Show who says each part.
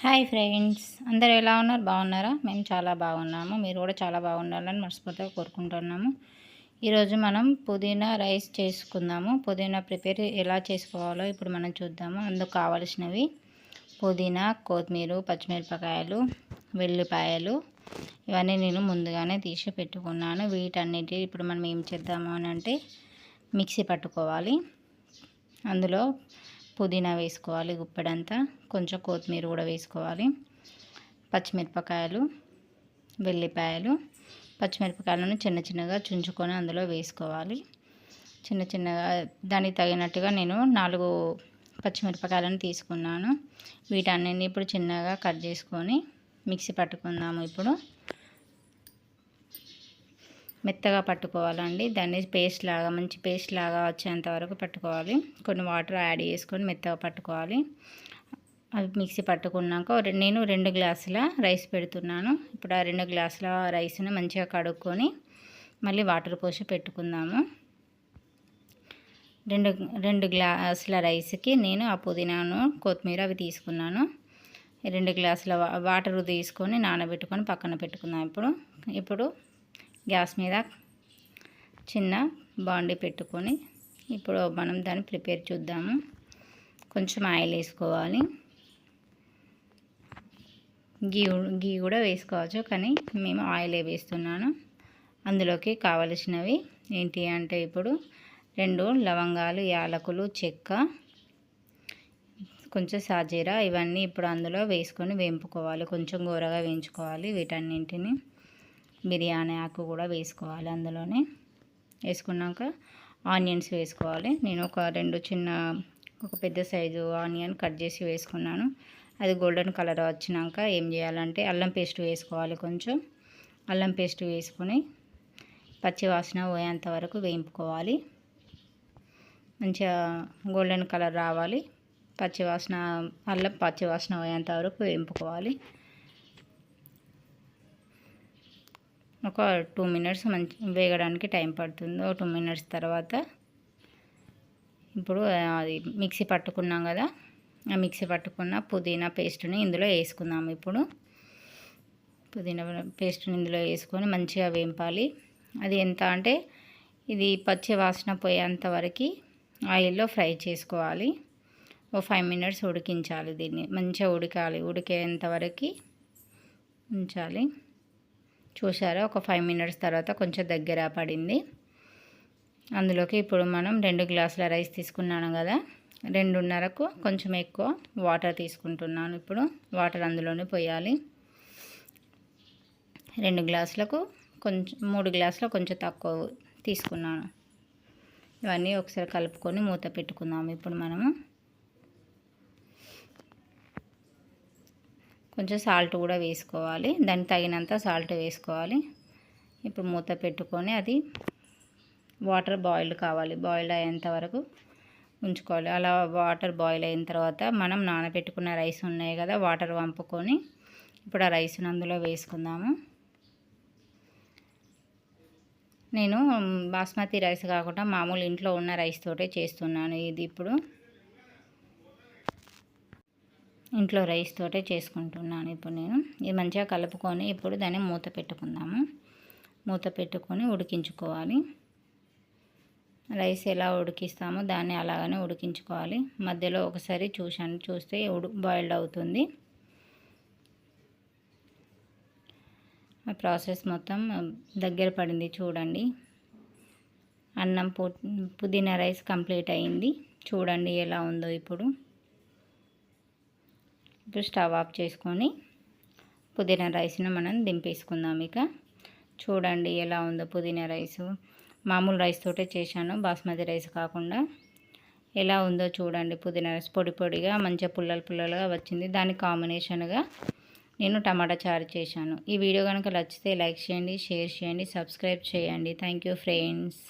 Speaker 1: Hi friends. అందరు ఎలా ఉన్నారు? బాగున్నారా? మేము చాలా బాగున్నాము. మీరు కూడా చాలా బాగుండాలని మనస్ఫూర్తిగా కోరుకుంటున్నాము. ఈరోజు మనం పుదీనా రైస్ చేసుకుందాము. పుదీనా ప్రిపేర్ ఎలా చేసుకోవాలో ఇప్పుడు మనం చూద్దాము. అందుకు కావలసినవి పుదీనా కొత్తిమీర పచ్చిమిరపకాయలు వెల్లిపాయలు ఇవన్నీ నేను ముందుగానే తీసి పెట్టుకున్నాను. వీటన్నిటి ఇప్పుడు మనం ఏం చేద్దాము అని అంటే మిక్సీ పట్టుకోవాలి. అందులో పుదీనా వేసుకోవాలి గుప్పెడంతా. కొంచెం కొత్తిమీర కూడా వేసుకోవాలి. పచ్చిమిరపకాయలు వెల్లిపాయలు. పచ్చిమిరపకాయలను చిన్న చిన్నగా చుంచుకొని అందులో వేసుకోవాలి. చిన్న చిన్నగా దానికి తగినట్టుగా నేను నాలుగు పచ్చిమిరపకాయలను తీసుకున్నాను. వీటన్నిటిని ఇప్పుడు చిన్నగా కట్ చేసుకొని మిక్సీ పట్టుకుందాము ఇప్పుడు. మెత్తగా పట్టుకోవాలండి. దాన్ని పేస్ట్ లాగా మంచి పేస్ట్ లాగా వచ్చేంత వరకు పట్టుకోవాలి. కొన్ని వాటర్ యాడ్ చేసుకొని మెత్తగా పట్టుకోవాలి. అవి మిక్సీ పట్టుకున్నాక నేను రెండు గ్లాసుల రైస్ పెడుతున్నాను. ఇప్పుడు ఆ రెండు గ్లాసుల రైస్ని మంచిగా కడుక్కొని మళ్ళీ వాటర్ పోసి పెట్టుకుందాము. రెండు రెండు గ్లాసుల రైస్కి నేను ఆ పుదీనాను కొత్తిమీర అవి తీసుకున్నాను. రెండు గ్లాసుల వాటర్ తీసుకొని నానబెట్టుకొని పక్కన పెట్టుకుందాం ఇప్పుడు. ఇప్పుడు గ్యాస్ మీద చిన్న బాండి పెట్టుకొని ఇప్పుడు మనం దాన్ని ప్రిపేర్ చూద్దాము. కొంచెం ఆయిల్ వేసుకోవాలి. గీ గీ కూడా వేసుకోవచ్చు కానీ మేము ఆయిలే వేస్తున్నాను. అందులోకి కావలసినవి ఏంటి అంటే ఇప్పుడు రెండు లవంగాలు యాలకులు చెక్క కొంచెం సాజీరా ఇవన్నీ ఇప్పుడు అందులో వేసుకొని వేంపుకోవాలి. కొంచెం గోరగా వేయించుకోవాలి వీటన్నింటిని. బిర్యానీ ఆకు కూడా వేసుకోవాలి అందులోనే. వేసుకున్నాక ఆనియన్స్ వేసుకోవాలి. నేను ఒక రెండు చిన్న ఒక పెద్ద సైజు ఆనియన్ కట్ చేసి వేసుకున్నాను. అది గోల్డెన్ కలర్ వచ్చినాక ఏం చేయాలంటే అల్లం పేస్ట్ వేసుకోవాలి కొంచెం. అల్లం పేస్ట్ వేసుకొని పచ్చివాసన పోయేంత వరకు వేయింపుకోవాలి. మంచిగా గోల్డెన్ కలర్ రావాలి. పచ్చివాసన అల్లం పచ్చివాసన పోయేంత వరకు వేయింపుకోవాలి. ఒక టూ మినిట్స్ మంచి వేగడానికి టైం పడుతుంది. ఒక టూ మినిట్స్ తర్వాత ఇప్పుడు అది మిక్సీ పట్టుకున్నాం కదా ఆ మిక్సీ పట్టుకున్న పుదీనా పేస్ట్ని ఇందులో వేసుకుందాము ఇప్పుడు. పుదీనా పేస్ట్ని ఇందులో వేసుకొని మంచిగా వేంపాలి. అది ఎంత అంటే ఇది పచ్చి వాసన పోయేంత వరకు ఆయిల్లో ఫ్రై చేసుకోవాలి. ఓ ఫైవ్ మినిట్స్ ఉడికించాలి దీన్ని. మంచిగా ఉడకాలి. ఉడికేంత వరకు ఉంచాలి. చూసారా ఒక ఫైవ్ మినిట్స్ తర్వాత కొంచెం దగ్గర పడింది. అందులోకి ఇప్పుడు మనం రెండు గ్లాసుల రైస్ తీసుకున్నాను కదా. రెండున్నరకు కొంచెం ఎక్కువ వాటర్ తీసుకుంటున్నాను ఇప్పుడు. వాటర్ అందులోనే పోయాలి. రెండు గ్లాసులకు కొంచెం మూడు గ్లాసులు కొంచెం తక్కువ తీసుకున్నాను. ఇవన్నీ ఒకసారి కలుపుకొని మూత పెట్టుకుందాము ఇప్పుడు మనము. కొంచెం సాల్ట్ కూడా వేసుకోవాలి. దానికి తగినంత సాల్ట్ వేసుకోవాలి. ఇప్పుడు మూత పెట్టుకొని అది వాటర్ బాయిల్ కావాలి. బాయిల్ అయ్యేంత వరకు ఉంచుకోవాలి. అలా వాటర్ బాయిల్ అయిన తర్వాత మనం నానబెట్టుకున్న రైస్ ఉన్నాయి కదా వాటర్ వంపుకొని ఇప్పుడు ఆ రైస్ని అందులో వేసుకుందాము. నేను బాస్మతి రైస్ కాకుండా మామూలు ఇంట్లో ఉన్న రైస్ తోటే చేస్తున్నాను. ఇది ఇప్పుడు ఇంట్లో రైస్ తోటే చేసుకుంటున్నాను ఇప్పుడు నేను. ఇది మంచిగా కలుపుకొని ఇప్పుడు దాన్ని మూత పెట్టుకుందాము. మూత పెట్టుకొని ఉడికించుకోవాలి. రైస్ ఎలా ఉడికిస్తామో దాన్ని అలాగనే ఉడికించుకోవాలి. మధ్యలో ఒకసారి చూశాను చూస్తే ఉడు బాయిల్డ్ అవుతుంది. ఆ ప్రాసెస్ మొత్తం దగ్గర పడింది చూడండి. అన్నం పుదీనా రైస్ కంప్లీట్ అయింది. చూడండి ఎలా ఉందో ఇప్పుడు. ఇప్పుడు స్టవ్ ఆఫ్ చేసుకొని పుదీనా రైస్ను మనం దింపేసుకుందాం ఇక. చూడండి ఎలా ఉందో పుదీనా రైసు. మామూలు రైస్ తోటే చేశాను బాస్మతి రైస్ కాకుండా. ఎలా ఉందో చూడండి పుదీనా రైస్ పొడి పొడిగా మంచిగా పుల్లలు పుల్లలుగా వచ్చింది. దానికి కాంబినేషన్గా నేను టమాటా చారు చేశాను. ఈ వీడియో కనుక నచ్చితే లైక్ చేయండి షేర్ చేయండి సబ్స్క్రైబ్ చేయండి. Thank friends.